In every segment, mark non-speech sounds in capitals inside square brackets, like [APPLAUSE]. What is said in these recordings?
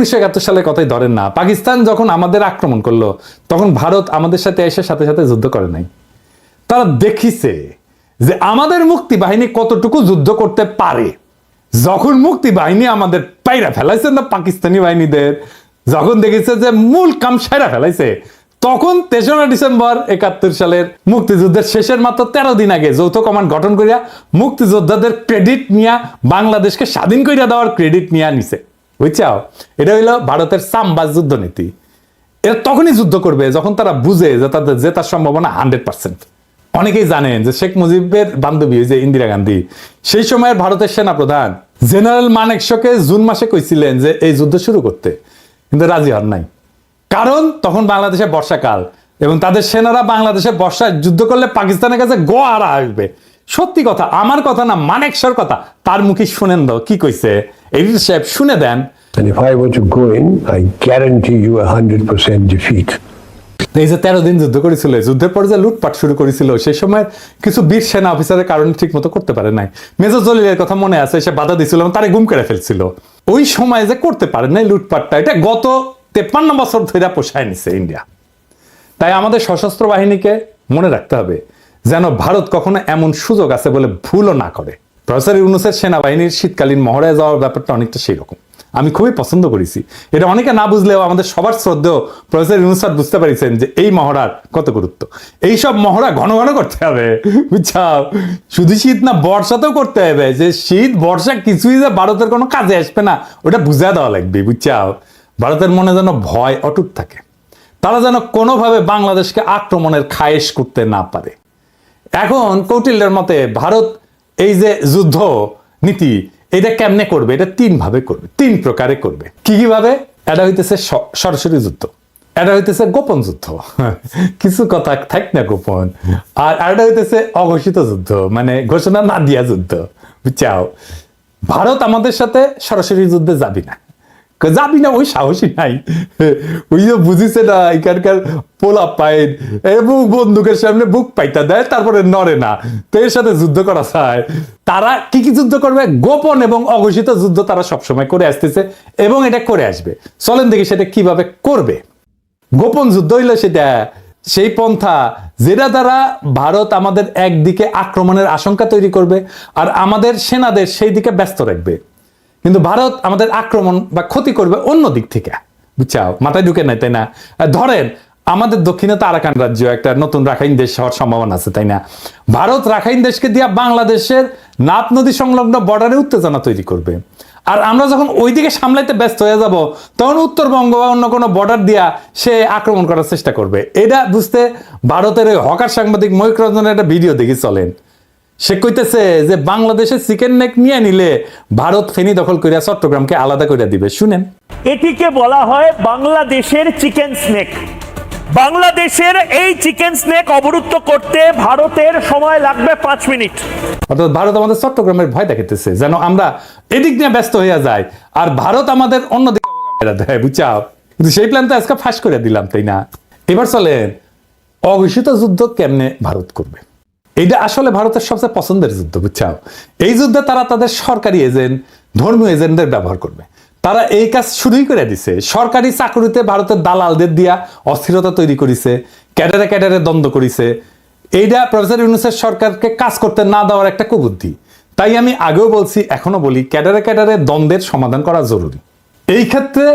উনিশশো একাত্তর সালে কথাই ধরেন না। পাকিস্তান যখন আমাদের আক্রমণ করল, তখন ভারত আমাদের সাথে এসে সাথে সাথে যুদ্ধ করে নাই। তারা দেখিছে যে আমাদের মুক্তি বাহিনী কতটুকু যুদ্ধ করতে পারে। যখন মুক্তি বাহিনী আমাদের পাইরা ফেলাইছে না পাকিস্তানি বাহিনীদের, যখন দেখেছে যে মূল কাম সেরা ফেলাইছে, তখন তেসরা ডিসেম্বর একাত্তর সালের মুক্তিযুদ্ধের শেষের মাত্র তেরো দিন আগে যৌথ কমান্ড গঠন করিয়া মুক্তিযোদ্ধাদের ক্রেডিট নিয়া বাংলাদেশকে স্বাধীন করিয়া দেওয়ার ক্রেডিট নিয়ে নিছে। বুঝছাও? এটা হইল ভারতের সাম্বাজ যুদ্ধ নীতি এরা তখনই যুদ্ধ করবে যখন তারা বুঝে যে তাদের জেতার সম্ভাবনা হান্ড্রেড পার্সেন্ট। অনেকেই জানেন যে শেখ মুজিবের বান্ধবী যে ইন্দিরা গান্ধী, সেই সময়ের ভারতের সেনা প্রধান জেনারেল মানেকশকে জুন মাসে কইছিলেন যে এই যুদ্ধ শুরু করতে, কিন্তু রাজি হন নাই। কারণ তখন বাংলাদেশে বর্ষাকাল এবং তাদের সেনারা বাংলাদেশে বর্ষায় যুদ্ধ করলে পাকিস্তানের কাছে গোয়ারা আসবে। সত্যি কথা, আমার কথা না, মানেকশর কথা, তার মুখে শুনেন দাও, কি কইছে? এডিটর সাহেব শুনে দেন And if I were to go in, I guarantee you a 100% defeat. এই যে তেরো দিন যুদ্ধ করেছিল যুদ্ধের পর যে লুটপাট শুরু করেছিল সেই সময় কিছু বীর সেনা অফিসারের কারণে ঠিক মতো করতে পারে নাই। মেজর জলিলের কথা মনে আছে সে বাধা দিছিল এবং তারে গুম করে ফেলছিল। ওই সময় যে করতে পারে নাই লুটপাটটা এটা গত তেপ্পান্ন বছর ধরে পোষায় নিছে ইন্ডিয়া। তাই আমাদের সশস্ত্র বাহিনীকে মনে রাখতে হবে যেন ভারত কখনো এমন সুযোগ আছে বলে ভুলও না করে। প্রফেসর ইউনুসের সেনাবাহিনীর শীতকালীন মহড়ায় যাওয়ার ব্যাপারটা অনেকটা সেই রকম আমি খুবই পছন্দ করেছি। এটা অনেকে না বুঝলেও আমাদের সবার শ্রদ্ধেয় প্রফেসর ইউনুস স্যার বুঝতে পারিছেন যে এই মহড়ার কত গুরুত্ব। এই সব মহড়া ঘন ঘন করতে হবে, বুঝছাও? শুধু শীত না, বর্ষাতেও করতে হবে। যে শীত, বর্ষা কিছুই যে ভারতের কোনো কাজে আসবে না, ওটা বুঝা দেওয়া লাগবে, বুঝছাও? ভারতের মনে যেন ভয় অটুট থাকে। তারা যেন কোনোভাবে বাংলাদেশকে আক্রমণের খায়েশ করতে না পারে। এখন কৌটিল্যের মতে ভারত এই যে যুদ্ধ নীতি, এটা কেমনে করবে? এটা তিন ভাবে করবে, তিন প্রকারে করবে। কি কি ভাবে? এটা হইতেছে সরাসরি যুদ্ধ। এটা হইতেছে গোপন যুদ্ধ। [LAUGHS] কিছু কথা থাক না গোপন। আর এটা হইতেছে অঘোষিত যুদ্ধ মানে ঘোষণা না দিয়া যুদ্ধ। চাও ভারত আমাদের সাথে সরাসরি যুদ্ধে যাবি না। যাবি না ওই সাহসী নাই ওই যে বুঝিছে না এখানকার পোলা পাইন এবং বন্দুকের সামনে বুক পাইতা দেয় তারপরে নড়ে না তো এর সাথে যুদ্ধ করা চায় তারা কি কি যুদ্ধ করবে গোপন এবং অঘোষিত যুদ্ধ তারা সবসময় করে আসতেছে এবং এটা করে আসবে চলেন দেখি সেটা কীভাবে করবে গোপন যুদ্ধ হইল সেটা সেই পন্থা যেটা দ্বারা ভারত আমাদের একদিকে আক্রমণের আশঙ্কা তৈরি করবে আর আমাদের সেনাদের সেই দিকে ব্যস্ত রাখবে কিন্তু ভারত আমাদের আক্রমণ বা ক্ষতি করবে অন্য দিক থেকে। বুঝছাও? মাথায় ঢুকে নাই, তাই না? ধরেন, আমাদের দক্ষিণে তো আরাকান রাজ্য একটা নতুন রাখাইন দেশ হওয়ার সম্ভাবনা আছে, তাই না? ভারত রাখাইন দেশকে দিয়া বাংলাদেশের নাপ নদী সংলগ্ন বর্ডারে উত্তেজনা তৈরি করবে। আর আমরা যখন ওইদিকে সামলাইতে ব্যস্ত হয়ে যাব, তখন উত্তরবঙ্গ বা অন্য কোনো বর্ডার দিয়া সে আক্রমণ করার চেষ্টা করবে। এটা বুঝতে ভারতের ওই হকার সাংবাদিক ময়ূক রঞ্জনের একটা ভিডিও দেখি, চলেন। সে কইতেছে যে বাংলাদেশের চিকেন নেক নিয়ে নিলে ভারত ফেনি দখল করিয়া চট্টগ্রামকে আলাদা করিয়া দিবে। শুনেন। এটিকে বলা হয় বাংলাদেশের চিকেন স্নেক বাংলাদেশের এই চিকেন স্নেক অবরুদ্ধ করতে ভারতের সময় লাগবে পাঁচ মিনিট। অর্থাৎ ভারত আমাদের চট্টগ্রামের ভয় দেখাইতেছে যেন আমরা এদিক নিয়ে ব্যস্ত হইয়া যাই আর ভারত আমাদের অন্যদিকে দেয় বুঝাও কিন্তু সেই প্ল্যান তো আজকে ফাঁস করে দিলাম তাই না? এবার চলেন অঘোষিত যুদ্ধ কেমনে ভারত করবে? এইটা আসলে ভারতের সবচেয়ে পছন্দের যুদ্ধ, বুঝছাও? এই যুদ্ধে তারা তাদের সরকারি এজেন্ট, ধর্মীয় এজেন্টদের ব্যবহার করবে। তারা এই কাজ শুরুই করে দিছে। সরকারি চাকরিতে ভারতের দালালদের দিয়া অস্থিরতা তৈরি করেছে, ক্যাডারে ক্যাডারে দ্বন্দ্ব করেছে। এইটা প্রফেসর ইউনুসের সরকারকে কাজ করতে না দেওয়ার একটা কুবুদ্ধি। তাই আমি আগেও বলছি এখনও বলি, ক্যাডারে ক্যাডারে দ্বন্দ্বের সমাধান করা জরুরি। এই ক্ষেত্রে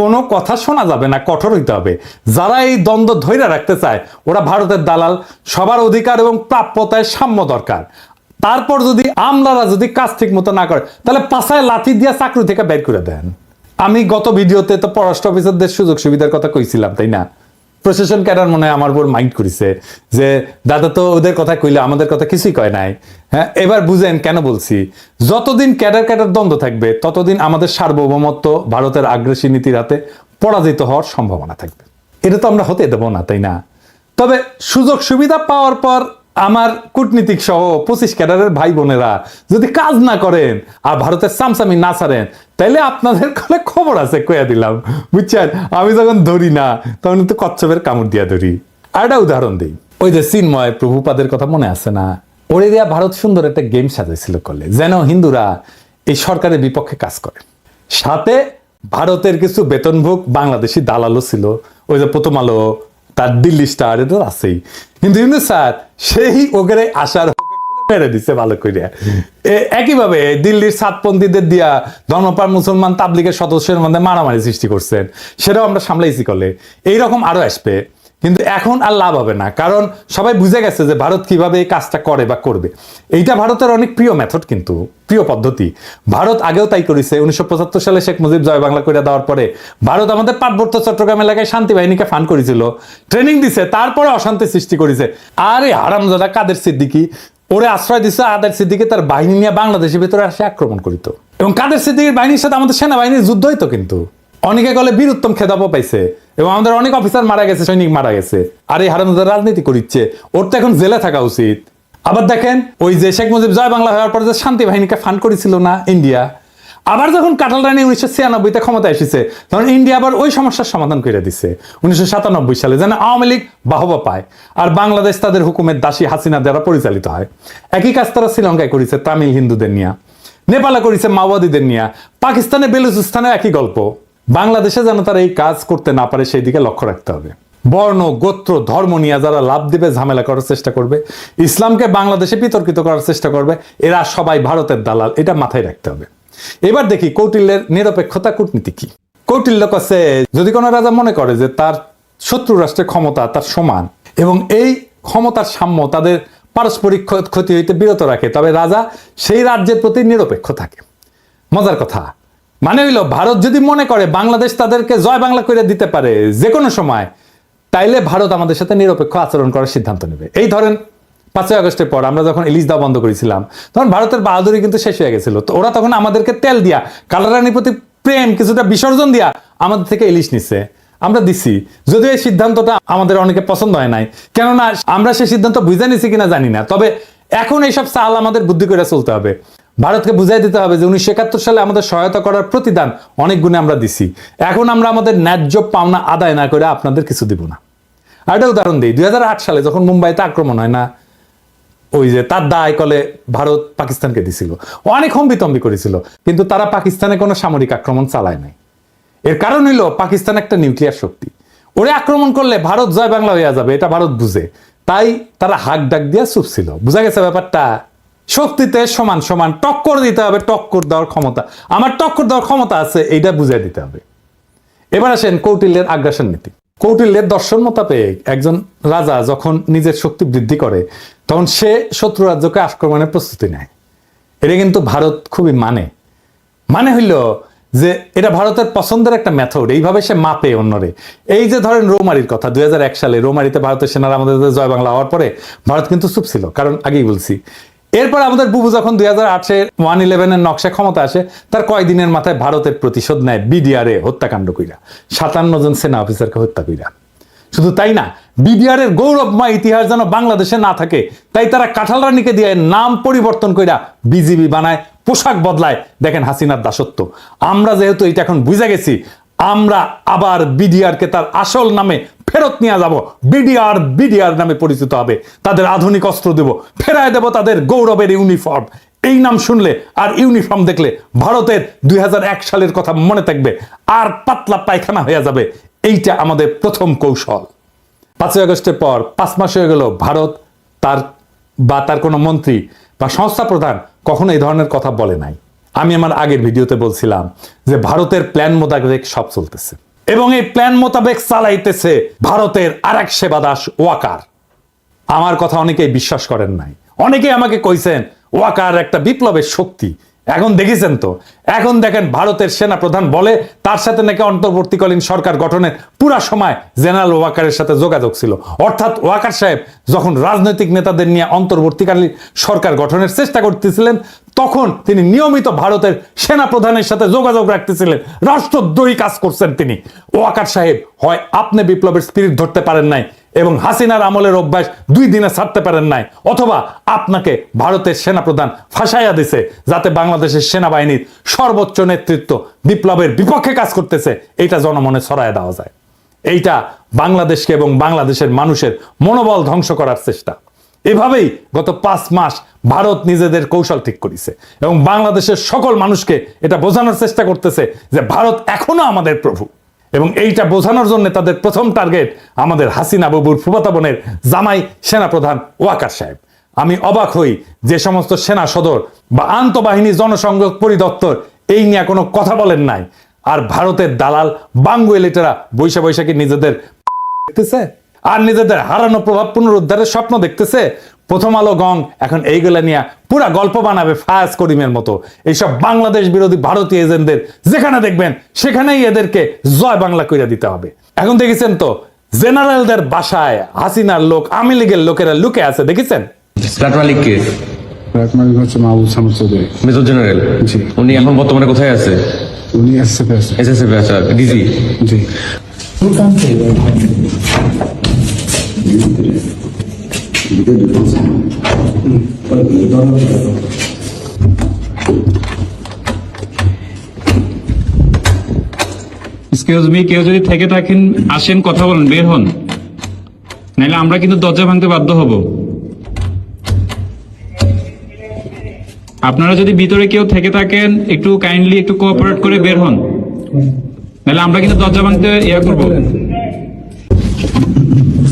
কোনো কথা শোনা যাবে না, কঠোর হইতে হবে। যারা এই দ্বন্দ্ব ধৈর্য রাখতে চায়, ওরা ভারতের দালাল, সবার অধিকার এবং প্রাপ্যতায় সাম্য দরকার। তারপর যদি আমলারা যদি কাজ ঠিক মতো না করে, তাহলে পাশায় লাথি দিয়ে চাকরি থেকে বের করে দেন। আমি গত ভিডিওতে তো পররাষ্ট্র অফিসারদের সুযোগ সুবিধার কথা কইছিলাম, তাই না? প্রশাসন ক্যাডার মনে হয় আমার উপর মাইন্ড করেছে যে, দাদা তো ওদের কথা কইলে, আমাদের কথা কিছুই কয় নাই। হ্যাঁ এবার বুঝেন কেন বলছি? যতদিন ক্যাডার ক্যাডার দ্বন্দ্ব থাকবে, ততদিন আমাদের সার্বভৌমত্ব ভারতের আগ্রাসী নীতির হাতে পরাজিত হওয়ার সম্ভাবনা থাকবে। এটা তো আমরা হতে দেবো না, তাই না? তবে সুযোগ সুবিধা পাওয়ার পর আমার কূটনীতিক সহ পঁচিশ ক্যাডারের ভাই বোনেরা যদি কাজ না করেন আর ভারতের সামসামি না ছাড়েন, তাইলে আপনাদের কোলে খবর আছে, কইয়া দিলাম। বুঝছেন? আমি যখন ধরি না, তখন কিন্তু কচ্ছপের কামড় দিয়া ধরি। আর একটা উদাহরণ দিই। ওই যে চিন্ময় প্রভুপাদের কথা মনে আছে না? ওরে দিয়া ভারত সুন্দর একটা গেম সাজাইছিল করলে, যেন হিন্দুরা এই সরকারের বিপক্ষে কাজ করে। সাথে ভারতের কিছু বেতনভোগ বাংলাদেশি দালালও ছিল। ওই যে প্রথম আলো তার দিল্লি স্টারে তো আছেই। কিন্তু কিন্তু স্যার সেই ওখানে আসার মেরে দিছে ভালো করে একইভাবে দিল্লির সাতপন্থীদের দিয়া ধর্মপাল মুসলমান তাবলিগের সদস্যের মধ্যে মারামারি সৃষ্টি করছেন। সেটাও আমরা সামলাইছি কলে। এইরকম আরও আসবে। কিন্তু এখন আর লাভ হবে না। কারণ সবাই বুঝে গেছে যে ভারত কীভাবে এই কাজটা করে বা করবে। এইটা ভারতের অনেক প্রিয় মেথড কিন্তু, প্রিয় পদ্ধতি। ভারত আগেও তাই করেছে। উনিশশো পঁচাত্তর সালে শেখ মুজিব জয় বাংলা করে দেওয়ার পরে ভারত আমাদের পার্বত্য চট্টগ্রাম এলাকায় শান্তি বাহিনীকে ফান করেছিল। ট্রেনিং দিছে, তারপরে অশান্তি সৃষ্টি করেছে। আরে হারামজাদা, কাদের সিদ্দিকি? ওরে আশ্রয় দিছে আদের সিদ্দিকে, তার বাহিনী নিয়ে বাংলাদেশের ভিতরে আসে আক্রমণ করিত। এবং কাদের সিদ্দিকের বাহিনীর সাথে আমাদের সেনাবাহিনীর যুদ্ধ হইতো কিন্তু। অনেকে গলে বীর উত্তম খেতাবও পাইছে। এবং আমাদের অনেক অফিসার মারা গেছে, সৈনিক মারা গেছে। আর এই হারামজাদা রাজনীতি করিচ্ছে। ওর তো এখন জেলে থাকা উচিত। আবার দেখেন, ওই যে শেখ মুজিব জয় বাংলা হওয়ার পরে যে শান্তি বাহিনীকে ফান্ড করেছিল না ইন্ডিয়া, আবার যখন কাটাল রানী উনিশশো ছিয়ানব্বইতে ক্ষমতা এসেছে, তখন ইন্ডিয়া আবার ওই সমস্যার সমাধান করে দিছে, উনিশশো সাতানব্বই সালে, যেন আওয়ামী লীগ বাহবা পায়। আর বাংলাদেশ তাদের হুকুমের দাসী হাসিনা দ্বারা পরিচালিত হয়। একই কাজ তারা শ্রীলঙ্কায় করেছে, তামিল হিন্দুদের নিয়ে। নেপালে করেছে মাওবাদীদের নিয়ে। পাকিস্তানে বেলুচিস্তানে একই গল্প। বাংলাদেশে যেন তারা এই কাজ করতে না পারে, সেই দিকে লক্ষ্য রাখতে হবে। বর্ণ, গোত্র, ধর্ম নিয়ে যারা লাভ দেবে, ঝামেলা করার চেষ্টা করবে, ইসলামকে বাংলাদেশে বিতর্কিত করার চেষ্টা করবে, এরা সবাই ভারতের দালাল, এটা মাথায় রাখতে হবে। এবার দেখি কৌটিল্যের নিরপেক্ষতা কূটনীতি কি। কৌটিল্য কাছে যদি কোনো রাজা মনে করে যে তার শত্রু রাষ্ট্রের ক্ষমতা তার সমান এবং এই ক্ষমতার সাম্য তাদের পারস্পরিক ক্ষতি হইতে বিরত রাখে, তবে রাজা সেই রাজ্যের প্রতি নিরপেক্ষ থাকে। মজার কথা মানে হইল, ভারত যদি মনে করে বাংলাদেশ তাদেরকে জয় বাংলা করে দিতে পারে যে কোনো সময়, তাইলে ভারত আমাদের সাথে নিরপেক্ষ আচরণ করার সিদ্ধান্ত নেবে। এই ধরেন, পাঁচই আগস্টের পর আমরা যখন ইলিশ দেওয়া বন্ধ করেছিলাম, তখন ভারতের বাহাদুরি কিন্তু শেষ হয়ে গেছিল। তো ওরা তখন আমাদেরকে তেল দিয়া কালারানির প্রতি প্রেম, কিছুটা বিসর্জন দিয়া আমাদের থেকে ইলিশ নিচ্ছে আমরা দিছি। যদিও এই সিদ্ধান্তটা আমাদের অনেকে পছন্দ হয় নাই। কেননা, আমরা সেই সিদ্ধান্ত বুঝে নিছি কিনা জানি না। তবে এখন এইসব চাল আমাদের বুদ্ধি করে চলতে হবে। ভারতকে বুঝাই দিতে হবে যে উনিশশো একাত্তর সালে আমাদের সহায়তা করার প্রতিদান অনেক গুণে আমরা দিছি। এখন আমরা আমাদের ন্যায্য পাওনা আদায় না করে আপনাদের কিছু দিব না। আর একটা উদাহরণ দিই, দুই সালে যখন মুম্বাইতে আক্রমণ হয় না, ওই যে তার দায় কলে ভারত পাকিস্তানকে দিছিল। অনেক হম্বিতম্বি করেছিল, কিন্তু তারা পাকিস্তানে কোনো সামরিক আক্রমণ চালায় নাই। এর কারণ হইল, পাকিস্তান একটা নিউক্লিয়ার শক্তি। ওরে আক্রমণ করলে ভারত জয় বাংলা হইয়া যাবে, এটা ভারত বুঝে। তাই তারা হাক ডাক দিয়া চুপ ছিল। বুঝা গেছে ব্যাপারটা? শক্তিতে সমান সমান টক্কর দিতে হবে, টক্কর দেওয়ার ক্ষমতা। আমার টক্কর দেওয়ার ক্ষমতা আছে, এইটা বুঝাই দিতে হবে। এবার আসেন কৌটিল্যের আগ্রাসন নীতি। কৌটিল্যের দর্শন মোতাবেক একজন রাজা যখন নিজের শক্তি বৃদ্ধি করে, তখন সে শত্রু রাজ্যকে আক্রমণের প্রস্তুতি নেয়। এটা কিন্তু ভারত খুবই মানে। মানে হইল যে এটা ভারতের পছন্দের একটা মেথড এইভাবে সে মাপে অন্যরে। এই যে ধরেন রৌমারির কথা, দুই হাজার এক সালে রৌমারিতে ভারতের সেনারা আমাদের জয় বাংলা হওয়ার পরে ভারত কিন্তু চুপ ছিল। কারণ আগেই বলছি এরপর আমাদের বুবু যখন দুই হাজার আটে ওয়ান ইলেভেনের নকশা ক্ষমতা আসে, তার কয়দিনের মাথায় ভারতের প্রতিশোধ নেয় বিডিআরে হত্যাকাণ্ড কইরা। সাতান্ন জন সেনা অফিসারকে হত্যা কইরা। শুধু তাই না বিডিআর এর গৌরবময় ইতিহাস যেন বাংলাদেশে না থাকে, তাই তারা কাঁঠাল রানীকে দিয়ে নাম পরিবর্তন কইরা বিজিবি বানায়, পোশাক বদলায়। দেখেন হাসিনার দাসত্ব। আমরা যেহেতু এটা এখন বুঝে গেছি আমরা আবার বিডিআর কে তার আসল নামে ফেরত নিয়ে যাব। বিডিআর বিডিআর নামে পরিচিত হবে। তাদের আধুনিক অস্ত্র দেব, ফেরায় দেব তাদের গৌরবের ইউনিফর্ম। এই নাম শুনলে আর ইউনিফর্ম দেখলে ভারতের দুই হাজার এক সালের কথা মনে থাকবে, আর পাতলা পায়খানা হয়ে যাবে। এইটা আমাদের প্রথম কৌশল। পাঁচই আগস্টের পর পাঁচ মাস হয়ে গেল, ভারত তার বা তার কোনো মন্ত্রী বা সংস্থা প্রধান কখনো এই ধরনের কথা বলে নাই। আমি আমার আগের ভিডিওতে বলছিলাম যে ভারতের প্ল্যান মোতাবেক সব চলতেছে। এবং এই প্ল্যান মোতাবেক চালাইতেছে ভারতের আরেক সেবা দাস ওয়াকার। আমার কথা অনেকেই বিশ্বাস করেন নাই। অনেকেই আমাকে কইছেন, ওয়াকার একটা বিপ্লবের শক্তি। এখন দেখেছেন তো? এখন দেখেন ভারতের সেনা প্রধান বলে, তার সাথে নাকি অন্তর্বর্তীকালীন সরকার গঠনের পুরা সময় জেনারেল ওয়াকারের সাথে যোগাযোগ ছিল। অর্থাৎ ওয়াকার সাহেব যখন রাজনৈতিক নেতাদের নিয়ে অন্তর্বর্তীকালীন সরকার গঠনের চেষ্টা করতেছিলেন তখন তিনি নিয়মিত ভারতের সেনা প্রধানের সাথে যোগাযোগ রাখতেছিলেন। রাষ্ট্রদ্রোহী কাজ করছেন তিনি। ওয়াকার সাহেব, হয় আপনি বিপ্লবের স্পিরিট ধরতে পারেন নাই এবং হাসিনার আমলের অভ্যাস দুই দিনে ছাড়তে পারেন নাই, অথবা আপনাকে ভারতের সেনাপ্রধান ফাঁসাইয়া দিছে যাতে বাংলাদেশের সেনাবাহিনীর সর্বোচ্চ নেতৃত্ব বিপ্লবের বিপক্ষে কাজ করতেছে এটা জনমনে ছড়ায় দেওয়া যায়। এইটা বাংলাদেশকে এবং বাংলাদেশের মানুষের মনোবল ধ্বংস করার চেষ্টা। এভাবেই গত পাঁচ মাস ভারত নিজেদের কৌশল ঠিক করেছে এবং বাংলাদেশের সকল মানুষকে এটা বোঝানোর চেষ্টা করতেছে যে ভারত এখনও আমাদের প্রভু। এবং এইটা বোঝানোর জন্য তাদের প্রথম টার্গেট আমাদের হাসিনা বাবুর ফুফাতা জামাই সেনাপ্রধান ওয়াকার সাহেব। আমি অবাক হই যে সমস্ত সেনা সদর বা আন্তঃবাহিনী জনসংযোগ পরিদপ্তর এই নিয়ে কোনো কথা বলেন নাই। আর ভারতের দালাল বাঙ্গু এলিটেরা বৈশা বৈশাখী নিজেদের দেখতেছে? আর নিজেদের হারানো প্রভাব পুনরুদ্ধারের স্বপ্ন দেখতেছে প্রথম আলো গং। এখন এইগুলা নিয়ে পুরা গল্প বানাবে ফায়াজ করিমের মতো। এইসব বাংলাদেশ বিরোধী ভারতীয় এজেন্টদের যেখানে দেখবেন সেখানেই এদেরকে জয় বাংলা কইরা দিতে হবে। এখন দেখেছেন তো জেনারেলদের বাসায় হাসিনার লোক আওয়ামী লীগের লোকেরা লুকে আছে দেখেছেন? Major general? উনি এখন বর্তমানে কোথায় আছে? উনি এসএফ এসএসএফ আছে ডিজি? জি। কেউ যদি থেকে থাকেন, আসেন, কথা বলেন, বের হন। নাহলে আমরা কিন্তু দরজা ভাঙতে বাধ্য হব। আপনারা যদি ভিতরে কেউ থেকে থাকেন, একটু কাইন্ডলি একটু কোঅপারেট করে বের হন। নাহলে আমরা কিন্তু দরজা ভাঙতে ইয়া করব।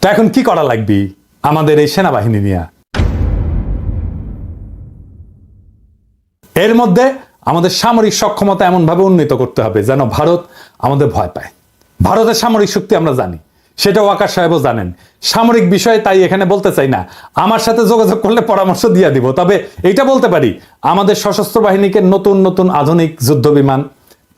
তো এখন কি করা লাগবে? আমাদের এই সেনাবাহিনী নিয়ে। এর মধ্যে আমাদের সামরিক সক্ষমতা এমনভাবে উন্নীত করতে হবে যেন ভারত আমাদের ভয় পায়। ভারতের সামরিক শক্তি আমরা জানি। সেটা ওয়াকার সাহেবও জানেন। সামরিক বিষয়ে তাই এখানে বলতে চাই না। আমার সাথে যোগাযোগ করলে পরামর্শ দিয়ে দিব। তবে এটা বলতে পারি, আমাদের সশস্ত্র বাহিনীকে নতুন নতুন আধুনিক যুদ্ধ বিমান,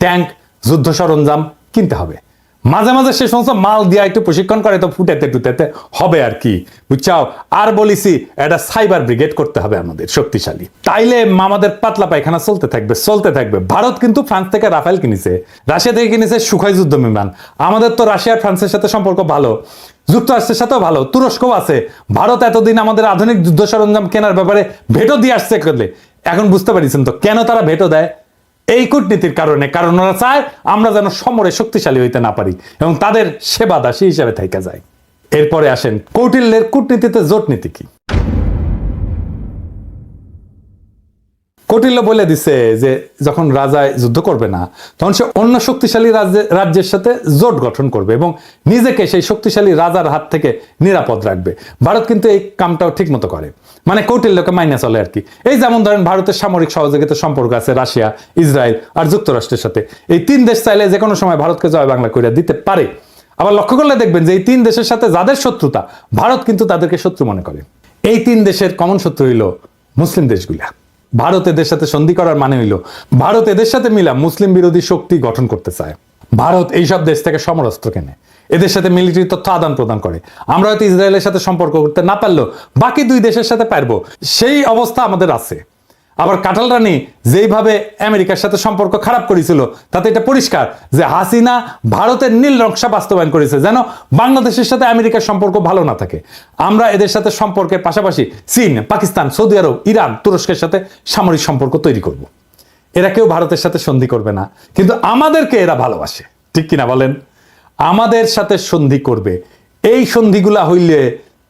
ট্যাঙ্ক, যুদ্ধ সরঞ্জাম কিনতে হবে। মাঝে মাঝে সে সমস্ত মাল দিয়া একটু প্রশিক্ষণ করে, তো ফুটেতে টুটেতে হবে আর কি। বুঝছাও? আর বলিছি, এটা সাইবার ব্রিগেড করতে হবে আমাদের, শক্তিশালী। তাইলে আমাদের পাতলা পায়খানা চলতে থাকবে চলতে থাকবে। ভারত কিন্তু ফ্রান্স থেকে রাফেল কিনেছে, রাশিয়া থেকে কিনেছে সুখাই যুদ্ধ বিমান। আমাদের তো রাশিয়া ফ্রান্সের সাথে সম্পর্ক ভালো, যুক্তরাষ্ট্রের সাথেও ভালো, তুরস্কও আছে। ভারত এতদিন আমাদের আধুনিক যুদ্ধ সরঞ্জাম কেনার ব্যাপারে ভেটো দিয়ে আসছে করলে এখন বুঝতে পারিছেন তো, কেন তারা ভেটো দেয়? এই কূটনীতির কারণে, কারণ ওরা চায় আমরা যেন সমরে শক্তিশালী হইতে না পারি এবং তাদের সেবা দাসী হিসাবে থাইকা যায়। এরপরে আসেন কৌটিল্যের কূটনীতিতে জোট নীতি কি? কৌটিল্য বলে দিছে যে যখন রাজায় যুদ্ধ করবে না, তখন সে অন্য শক্তিশালী রাজ্যের সাথে জোট গঠন করবে এবং নিজেকে সেই শক্তিশালী রাজার হাত থেকে নিরাপদ রাখবে। ভারত কিন্তু এই কামটাও ঠিক মতো করে। মানে কৌটিল্যকে মাইনে চলে আর কি। এই যেমন ধরেন ভারতের সামরিক সহযোগিতার সম্পর্ক আছে রাশিয়া, ইসরায়েল আর যুক্তরাষ্ট্রের সাথে। এই তিন দেশ চাইলে যে কোনো সময় ভারতকে জয় বাংলা করে দিতে পারে। আবার লক্ষ্য করলে দেখবেন যে এই তিন দেশের সাথে যাদের শত্রুতা, ভারত কিন্তু তাদেরকে শত্রু মনে করে। এই তিন দেশের কমন শত্রু হইল মুসলিম দেশগুলা। ভারত এদের সাথে সন্ধি করার মানে হইল, ভারত এদের সাথে মিলা মুসলিম বিরোধী শক্তি গঠন করতে চায়। ভারত এইসব দেশ থেকে সমরাস্ত্র কেনে, এদের সাথে মিলিটারি তথ্য আদান প্রদান করে। আমরা হয়তো ইসরায়েলের সাথে সম্পর্ক করতে না পারলেও বাকি দুই দেশের সাথে পারব। সেই অবস্থা আমাদের আছে। আবার কাঁঠাল রানী যেইভাবে আমেরিকার সাথে সম্পর্ক খারাপ করেছিল, তাতে এটা পরিষ্কার যে হাসিনা ভারতের নীল নকশা বাস্তবায়ন করেছে, যেন বাংলাদেশের সাথে আমেরিকার সম্পর্ক ভালো না থাকে। আমরা এদের সাথে সম্পর্কের পাশাপাশি চীন, পাকিস্তান, সৌদি আরব, ইরান, তুরস্কের সাথে সামরিক সম্পর্ক তৈরি করব। এরা কেউ ভারতের সাথে সন্ধি করবে না, কিন্তু আমাদেরকে এরা ভালোবাসে। ঠিক কিনা বলেন? আমাদের সাথে সন্ধি করবে। এই সন্ধিগুলা হইলে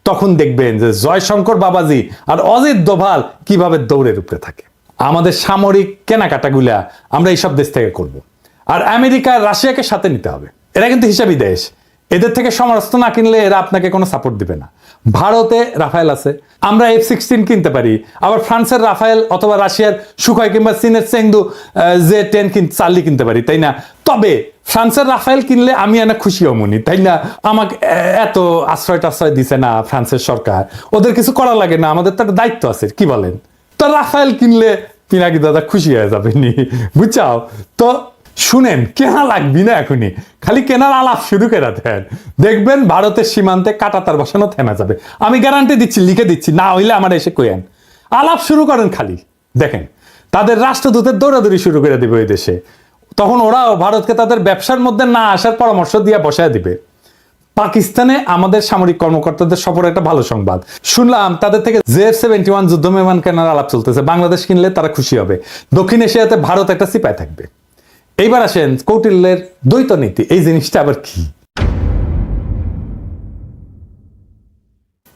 তখন দেখবেন যে জয়শঙ্কর বাবাজি আর অজিত দোভাল কীভাবে দৌড়ের উপরে থাকে। আমাদের সামরিক কেনাকাটাগুলা আমরা এইসব দেশ থেকে করব। আর আমেরিকা রাশিয়াকে সাথে নিতে হবে। এরা কিন্তু হিসাবই দেশ। এদের থেকে সমরাস্ত্র না কিনলে এরা আপনাকে কোনো সাপোর্ট দিবে না। ভারতে রাফায়েল আছে। আমরা এফ সিক্সটিন কিনতে পারি। আবার ফ্রান্সের রাফায়েল অথবা রাশিয়ার সুখয় কিংবা চীনের চেংদু যে টেন চার্লি কিনতে পারি, তাই না? তবে ফ্রান্সের রাফায়েল কিনলে আমি এনে খুশি হমনি তাই না? আমাকে এত আশ্রয় টাশ্রয় দিছে না ফ্রান্সের সরকার। ওদের কিছু করা লাগে না, আমাদের তো একটা দায়িত্ব আছে, কি বলেন? তো রাফায়েল কিনলে পিনাকি দাদা খুশি হয়ে যাবে নি, বুঝছাও? তো শুনেন, কেনা লাগবি না এখনই। খালি কেনার আলাপ শুরু করে দেন। দেখবেন ভারতের সীমান্তে কাটাতার বসানো থেমে যাবে। আমি গ্যারান্টি দিচ্ছি, লিখে দিচ্ছি, না হইলে আমার এসে কইেন আলাপ শুরু করেন খালি। দেখেন, তাদের রাষ্ট্রদূতের দৌড়াদৌড়ি শুরু করে দিবে ওই দেশে। তখন ওরাও ভারতকে তাদের ব্যবসার মধ্যে না আসার পরামর্শ দিয়ে বসায় দিবে। পাকিস্তানে আমাদের সামরিক কর্মকর্তাদের সফর একটা ভালো সংবাদ। শুনলাম তাদের থেকে জেএফ সেভেন্টি ওয়ান যুদ্ধ বিমান কেনার আলাপ চলতেছে। বাংলাদেশ কিনলে তারা খুশি হবে। দক্ষিণ এশিয়াতে ভারত একটা সিপায় থাকবে। এইবার আসেন কৌটিল্যের দ্বৈত নীতি। এই জিনিসটা আবার কি?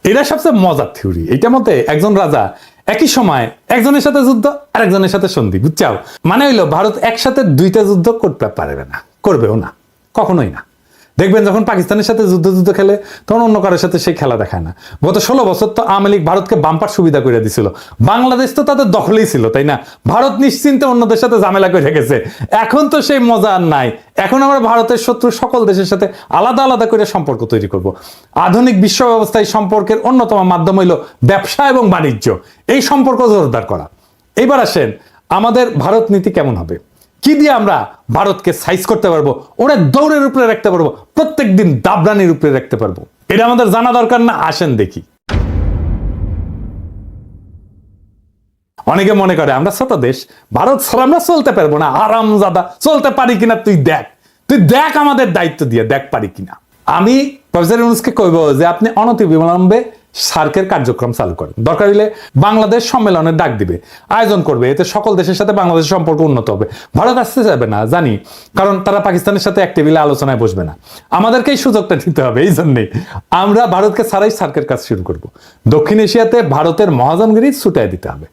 এটা সবচেয়ে মজার থিওরি। এইটার মতে একজন রাজা একই সময় একজনের সাথে যুদ্ধ, আরেকজনের সাথে সন্ধি, বুঝছাও? মানে হইল, ভারত একসাথে দুইটা যুদ্ধ করতে পারবে না, করবেও না, কখনোই না। দেখবেন যখন পাকিস্তানের সাথে যুদ্ধ যুদ্ধ খেলে, তখন অন্য কারোর সাথে সেই খেলা দেখায় না। গত ষোলো বছর তো আওয়ামী লীগ ভারতকে বাম্পার সুবিধা করে দিছিল। বাংলাদেশ তো তাদের দখলেই ছিল, তাই না? ভারত নিশ্চিন্তে অন্যদের সাথে ঝামেলা করে গেছে। এখন তো সেই মজা আর নাই। এখন আমরা ভারতের শত্রু সকল দেশের সাথে আলাদা আলাদা করে সম্পর্ক তৈরি করব। আধুনিক বিশ্ব ব্যবস্থায় সম্পর্কের অন্যতম মাধ্যম হইল ব্যবসা এবং বাণিজ্য। এই সম্পর্ক জোরদার করা। এবার আসেন, আমাদের ভারত নীতি কেমন হবে? কি দিয়ে আমরা ভারতকে সাইজ করতে পারব? ওরা দৌড়ের উপরে রাখতে পারব। প্রত্যেক দিন দাবরানির উপরে রাখতে পারব। এটা আমাদের জানা দরকার না, আসেন দেখি। অনেকে মনে করে, আমরা ছোট দেশ, ভারত ছাড়া আমরা চলতে পারব না। আরাম জাদা চলতে পারি কিনা তুই দেখ। তুই দেখ আমাদের দায়িত্ব দিয়ে, দেখ পারি কিনা। আমি প্রফেসর ইউনুসকে কইব যে, আপনি অনতি বিলম্বে সার্কের কার্যক্রম চালু করেন। দরকার হলে বাংলাদেশ সম্মেলনের ডাক দিবে। আয়োজন করবে। এতে সকল দেশের সাথে বাংলাদেশের সম্পর্ক উন্নত হবে। ভারত আসতে যাবে না জানি। কারণ তারা পাকিস্তানের সাথে এক টেবিলে আলোচনায় বসবে না। আমাদেরকে এই সুযোগটা দিতে হবে এই জন্যেই আমরা ভারতকে ছাড়াই সার্কের কাজ শুরু করব। দক্ষিণ এশিয়াতে ভারতের মহাজনগিরি ছুটাই দিতে হবে।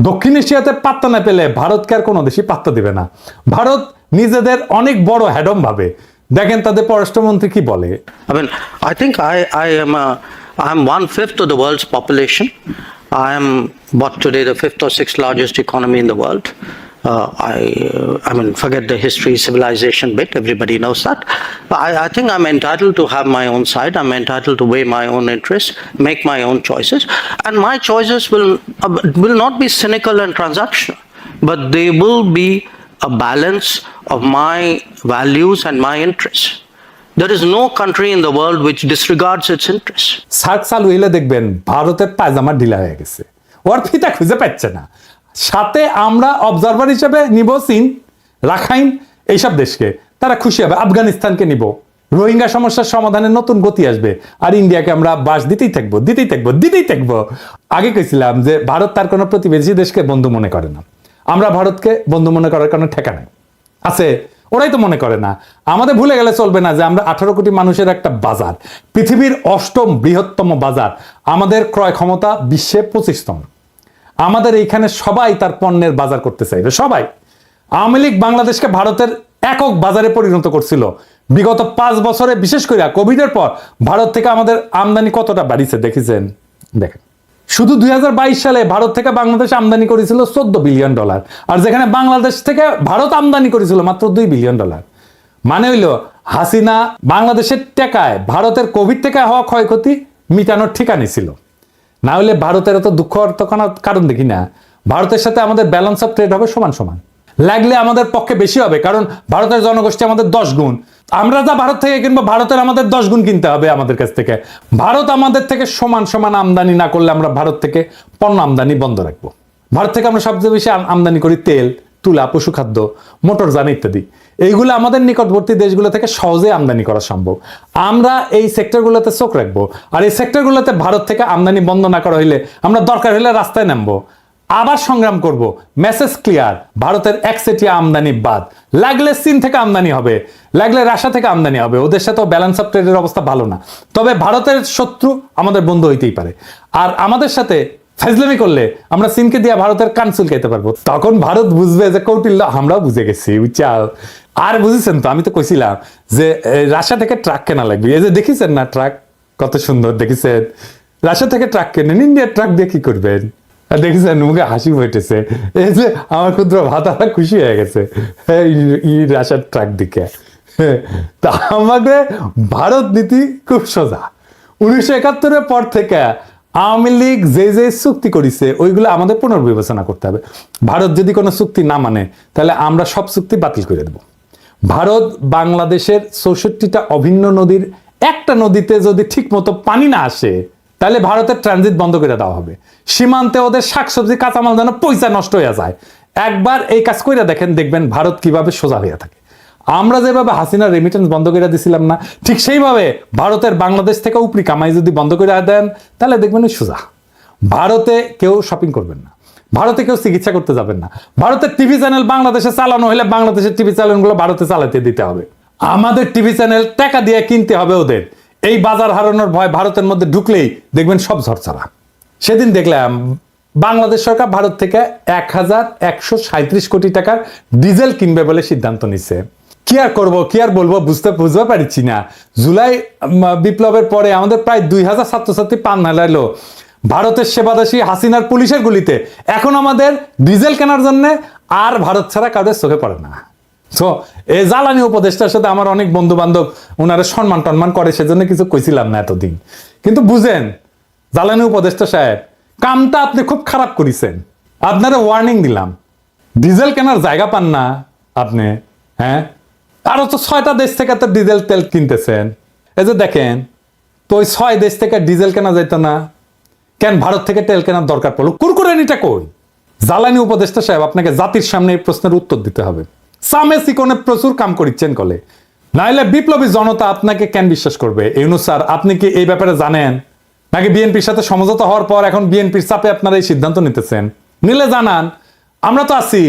দক্ষিণ এশিয়াতে পাত্তা না পেলে ভারতকে আর কোনো দেশই পাত্তা দিবে না। ভারত নিজেদের অনেক বড় হ্যাডম ভাবে। দেখেন তাদের পররাষ্ট্রমন্ত্রী কি বলে? I mean, I think I, I am one fifth of the world's population. I am what today the fifth or sixth largest economy in the world. Uh, I, uh, I mean, forget the history, civilization bit. Everybody knows that. I, I think I'm entitled to have my own side. I'm entitled to weigh my own interests, make my own choices, and my choices will uh, will not be cynical and transactional, but they will be a balance of my values and my interests. There is no country in the world which disregards its interests. SAARC চালু হইলে দেখবেন ভারতের পায়জামা ঢিলা হয়ে গেছে। ওর ফিতা খুঁজে পাচ্ছে না। সাথে আমরা অবজারভার হিসেবে নিব চীন, রাখাইন, এইসব দেশকে। তারা খুশি হবে, আফগানিস্তানকে নিব। রোহিঙ্গা সমস্যার সমাধানে নতুন গতি আসবে। আর ইন্ডিয়াকে আমরা বাস দিতেই থাকব দিতেই থাকব দিতেই থাকব। আগে কইছিলাম যে ভারত তার কোনো প্রতিবেশী দেশকে বন্ধু মনে করে না। আমরা ভারতকে বন্ধু মনে করার কোনো ঠেকা নাই। আছে ওরাই তো মনে করে না। আমাদের ভুলে গেলে চলবে না যে আমরা আঠারো কোটি মানুষের একটা বাজার। পৃথিবীর অষ্টম বৃহত্তম বাজার। আমাদের ক্রয় ক্ষমতা বিশ্বে পঁচিশতম। আমাদের এইখানে সবাই তার পণ্যের বাজার করতে চাইবে, সবাই। আওয়ামী লীগ বাংলাদেশকে ভারতের একক বাজারে পরিণত করছিল। বিগত পাঁচ বছরে, বিশেষ করে কোভিডের পর, ভারত থেকে আমাদের আমদানি কতটা বাড়িছে দেখেছেন? দেখেন। শুধু দুই সালে ভারত থেকে বাংলাদেশ আমদানি করেছিল চোদ্দ বিলিয়ন ডলার, আর যেখানে বাংলাদেশ থেকে ভারত আমদানি করেছিল মাত্র দুই বিলিয়ন ডলার। মানে হইল, হাসিনা বাংলাদেশের টাকায়, ভারতের কোভিড থেকে হওয়া ক্ষয়ক্ষতি মিটানোর ঠিকানি ছিল। না হলে ভারতের এত দুঃখ অর্থ কারণ দেখি না। ভারতের সাথে আমাদের ব্যালেন্স অফ ট্রেড হবে সমান সমান। লাগলে আমাদের পক্ষে বেশি হবে, কারণ ভারতের জনগোষ্ঠী আমাদের দশ গুণ। আমরা যা ভারত থেকে কিনবো, ভারতের আমাদের দশ গুণ কিনতে হবে আমাদের কাছ থেকে। ভারত আমাদের থেকে সমান সমান আমদানি না করলে আমরা ভারত থেকে পণ্য আমদানি বন্ধ রাখব। ভারত থেকে আমরা সবচেয়ে বেশি আমদানি করি তেল, তুলা, পশুখাদ্য মোটরযান ইত্যাদি। এইগুলো আমাদের নিকটবর্তী দেশগুলো থেকে সহজে আমদানি করা সম্ভব। আমরা এই সেক্টরগুলোতে চোখ রাখব। আর এই সেক্টরগুলোতে ভারত থেকে আমদানি বন্ধ না করা হইলে আমরা দরকার হলে রাস্তায় নামবো। আবার সংগ্রাম করব। মেসেজ ক্লিয়ার ভারতের একচেটিয়া আমদানি বাদ। লাগলে চীন থেকে আমদানি হবে। লাগলে রাশিয়া থেকে আমদানি হবে। ওদের সাথেও ব্যালেন্স অফ ট্রেডের অবস্থা ভালো না। তবে ভারতের শত্রু আমাদের বন্ধু হইতেই পারে। আর আমাদের সাথে ফাইজলামি করলে আমরা চীনকে দিয়ে ভারতের কানসুল খাইতে পারব। তখন ভারত বুঝবে যে কৌটিল্য, আমরাও বুঝে গেছি বুঝছাও আর বুঝেছেন তো, আমি তো কইছিলাম যে রাশিয়া থেকে ট্রাক কেনা লাগবে। এই যে দেখিছেন না ট্রাক কত সুন্দর দেখেছেন। রাশিয়া থেকে ট্রাক কেনেন। ইন্ডিয়ার ট্রাক দিয়ে কি করবেন? দেখেছেন, মুখে হাসি ফুটেছে। এই যে আমার ক্ষুদ্র ভাতারা খুশি হয়ে গেছে। এই ই রাশিয়ার ট্রাক দিকে। তা আমাকে ভারত নীতি খুব সোজা। উনিশশো একাত্তরের পর থেকে আওয়ামী লীগ যে যে চুক্তি করেছে, ওইগুলো আমাদের পুনর্বিবেচনা করতে হবে। ভারত যদি কোনো চুক্তি না মানে তাহলে আমরা সব চুক্তি বাতিল করে দেবো। ভারত বাংলাদেশের চৌষট্টিটা অভিন্ন নদীর একটা নদীতে যদি ঠিক মতো পানি না আসে তাহলে ভারতের ট্রানজিট বন্ধ করে দেওয়া হবে। সীমান্তে ওদের শাকসবজি, কাঁচামাল যেন পয়সা নষ্ট হয়ে যায়। একবার এই কাজ করে দেখেন, দেখবেন ভারত কীভাবে সোজা হয়ে থাকে। আমরা যেভাবে হাসিনা রেমিটেন্স বন্ধ করে দিছিলাম না, ঠিক সেইভাবে ভারতের বাংলাদেশ থেকে উপরি কামাই যদি বন্ধ করে দেন, তাহলে দেখবেন সোজা। ভারতে কেউ শপিং করবেন না। ভারতে কেউ চিকিৎসা করতে যাবেন না। ভারতের টিভি চ্যানেল বাংলাদেশে চালানো হলে বাংলাদেশের টিভি চ্যানেলগুলো ভারতে চালাতে দিতে হবে। আমাদের টিভি চ্যানেল টাকা দিয়ে কিনতে হবে ওদের। এই বাজার হারানোর ভয় ভারতের মধ্যে ঢুকলেই দেখবেন সব ঝরছাড়া সেদিন দেখলাম বাংলাদেশ সরকার ভারত থেকে এক হাজার একশো সাঁত্রিশ কোটি টাকার ডিজেল কিনবে বলে সিদ্ধান্ত নিচ্ছে কি আর করব, কি আর বলব বুঝতে বুঝতে পারছি না। জুলাই বিপ্লবের পরে আমাদের প্রায় দুই হাজার ছাত্রছাত্রী পান হারাইলো ভারতের সেবাদাসী হাসিনার পুলিশের গুলিতে। এখন আমাদের ডিজেল কেনার জন্য আর ভারত ছাড়া কাউদের চোখে পড়ে না। তো এই জ্বালানি উপদেষ্টার সাথে আমার অনেক বন্ধু বান্ধব ওনারা সম্মান টম্মান করে, সেজন্য কিছু কইছিলাম না এতদিন। কিন্তু বুঝেন, জ্বালানি উপদেষ্টা সাহেব, কামটা আপনি খুব খারাপ করেছেন। আপনারা ওয়ার্নিং দিলাম। ডিজেল কেনার জায়গা পান না আপনি হ্যাঁ? আরও তো ছয়টা দেশ থেকে তো ডিজেল তেল কিনতেছেন। এই যে দেখেন, তো ওই ছয় দেশ থেকে ডিজেল কেনা যেত না। কেন ভারত থেকে তেল কেনার দরকার পড়ল? কুরকুরানিটা কই? জ্বালানি উপদেষ্টা সাহেব, আপনাকে জাতির সামনে এই প্রশ্নের উত্তর দিতে হবে। সামে সিকনে প্রচুর কাম করিচ্ছেন কলে। নাইলে বিপ্লবী জনতা আপনাকে কেন বিশ্বাস করবে? ইউনুস স্যার, আপনি কি এই ব্যাপারে জানেন? নাকি বিএনপির সাথে সমঝোতা হওয়ার পর এখন বিএনপির চাপে আপনারা এই সিদ্ধান্ত নিতেছেন? নিলে জানান, আমরা তো আছি,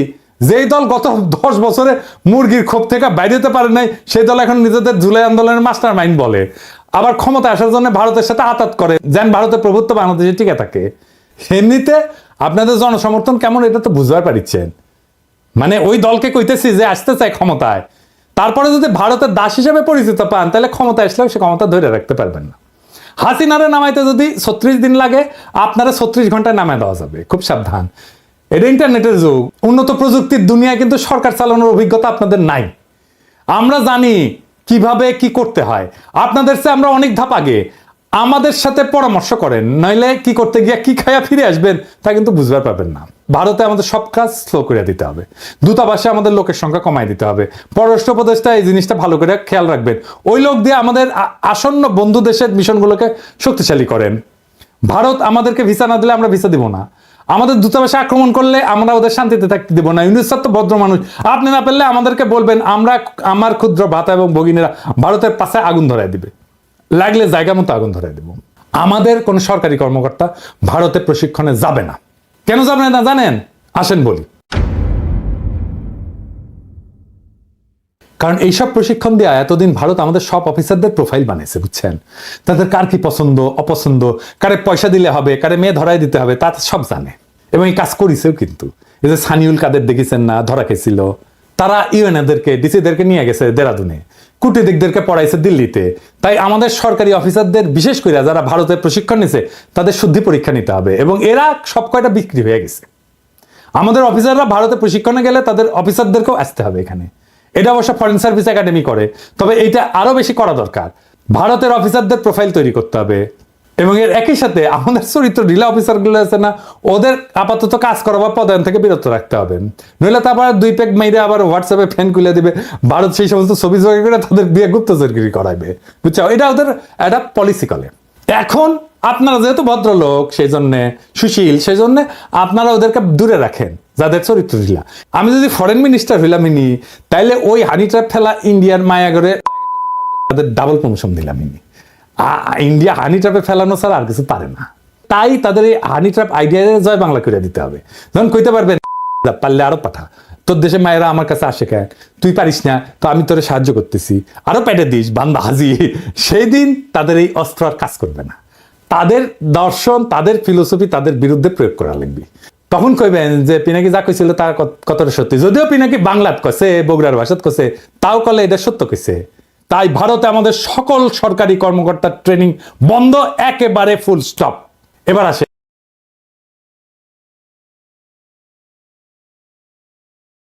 যেই দল গত দশ বছরে মুরগির ক্ষোভ থেকে বাইরে হতে পারে নাই, সেই দল এখন নিজেদের জুলাই আন্দোলনের মাস্টার মাইন্ড বলে। আবার ক্ষমতা আসার জন্য ভারতের সাথে আতাত করে, যেন ভারতের প্রভুত্ব বাংলাদেশে টিকে থাকে। এমনিতে আপনাদের জনসমর্থন কেমন, এটা তো বুঝতে পারছেন মানে ওই দলকে কইতেছি যে আসতে চায় ক্ষমতায়। তারপরে যদি ভারতের দাস হিসেবে পরিচিত পান, তাহলে ক্ষমতা আসলেও সে ক্ষমতা ধরে রাখতে পারবেন না। হাসিনারে নামাইতে যদি ছত্রিশ দিন লাগে, আপনারা ছত্রিশ ঘন্টায় নামায় দেওয়া যাবে। খুব সাবধান। এটা ইন্টারনেটের যুগ। উন্নত প্রযুক্তির দুনিয়ায় কিন্তু সরকার চালানোর অভিজ্ঞতা আপনাদের নাই। আমরা জানি কীভাবে কি করতে হয়। আপনাদের চেয়ে আমরা অনেক ধাপ আগে। আমাদের সাথে পরামর্শ করেন, নইলে কি করতে গিয়ে কি খাইয়া ফিরে আসবেন তা কিন্তু বুঝবার পারবেন না। ভারতে আমাদের সব কাজ স্লো করে দিতে হবে। দূতাবাসে আমাদের লোকের সংখ্যা কমাই দিতে হবে। পররাষ্ট্র উপদেষ্টা এই জিনিসটা ভালো করে খেয়াল রাখবেন। ওই লোক দিয়ে আমাদের আসন্ন বন্ধু দেশের মিশনগুলোকে শক্তিশালী করেন। ভারত আমাদেরকে ভিসা না দিলে আমরা ভিসা দিব না। আমাদের দূতাবাসে আক্রমণ করলে আমরা ওদের শান্তিতে থাকতে দেবো না। ইউনুস স্যার তো ভদ্র মানুষ। আপনি না পারলে আমাদেরকে বলবেন, আমরা আমার ক্ষুদ্র ভাতা এবং ভগিনীরা ভারতের পাশে আগুন ধরায় দিবে। লাগলে জায়গা মতো আগুন ধরায় দেব। আমাদের কোন সরকারি কর্মকর্তা ভারতে প্রশিক্ষণে যাবে না। কেন যাবে না জানেন? আসেন বলি। কারণ এইসব প্রশিক্ষণ দেওয়া এতদিন ভারত আমাদের সব অফিসারদের প্রোফাইল বানিয়েছে, বুঝছেন? তাদের কার কি পছন্দ, অপছন্দ, কারে পয়সা দিলে হবে, কারে মেয়ে ধরাই দিতে হবে তা সব জানে। এবং এই কাজ করেছেও কিন্তু। এই যে সানিউল কাদের দেখেছেন না, ধরা খেয়েছিল। তারা ইউএনএদেরকে, ডিসিদেরকে নিয়ে গেছে দেরাদুনে। কূটনীতিকদেরকে পড়াইছে দিল্লিতে। তাই আমাদের সরকারি অফিসারদের, বিশেষ করে যারা ভারতে প্রশিক্ষণ নিছে, তাদের শুদ্ধি পরীক্ষা নিতে হবে এবং এরা সব কয়টা বিক্রি হয়ে গেছে। আমাদের অফিসাররা ভারতে প্রশিক্ষণে গেলে তাদের অফিসারদেরকেও আসতে হবে এখানে। এটা অবশ্য ফরেন সার্ভিস একাডেমি করে, তবে এটা আরও বেশি করা দরকার। ভারতের অফিসারদের প্রোফাইল তৈরি করতে হবে। এবং এর একই সাথে আমাদের চরিত্র ঢিলা অফিসারগুলো আছে না, ওদের আপাতত কাজ করা বা পদায়ন থেকে বিরত রাখতে হবে। নইলে তারপর দুই প্যাক মেয়েরা আবার হোয়াটসঅ্যাপে ফ্যান খুলে দিবে, ভারত সেই সমস্ত ছবি জোগাড় করে তাদের বিয়ে গুপ্তচরগিরি করাইবে। বুঝছ? এটা ওদের একটা পলিসি করে এখন আপনারা যেহেতু ভদ্রলোক সেই জন্যে সুশীল সেই জন্যে আপনারা ওদেরকে দূরে রাখেন, যাদের চরিত্র ঢিলা আমি যদি ফরেন মিনিস্টার হইলাম ইনি, তাইলে ওই হানি ট্র্যাপ ফেলা ইন্ডিয়ার মায়াগরে তাদের ডাবল প্রমোশন দিলাম ইনি। ইন্ডিয়া হানি ট্র্যাপে ফেলানো ছাড়া আর কিছু পারে না। তাই তাদের এই honey trap idea Joy Bangla করে দিতে হবে। যখন কইতে পারবেন পারলে আরও পাঠা। তোর দেশে মায়েরা আমার কাছে আসে কেন? তুই পারিস না, তো আমি তোরে সাহায্য করতেছি। আরও পেটে দিস, বান্দা হাজি। সেই দিন তাদের এই অস্ত্র আর কাজ করবে না। তাদের দর্শন, তাদের ফিলোসফি তাদের বিরুদ্ধে প্রয়োগ করা লাগবে। তখন কইবেন যে, পিনাকি যা কইছিল তার কতটা সত্যি? যদিও পিনাকি বাংলাত কছে বগুড়ার ভাষাত কছে তাও কলে এটা সত্য কইছে। তাই ভারতে আমাদের সকল সরকারি কর্মকর্তার ট্রেনিং বন্ধ একেবারে ফুল স্টপ এবার আসে।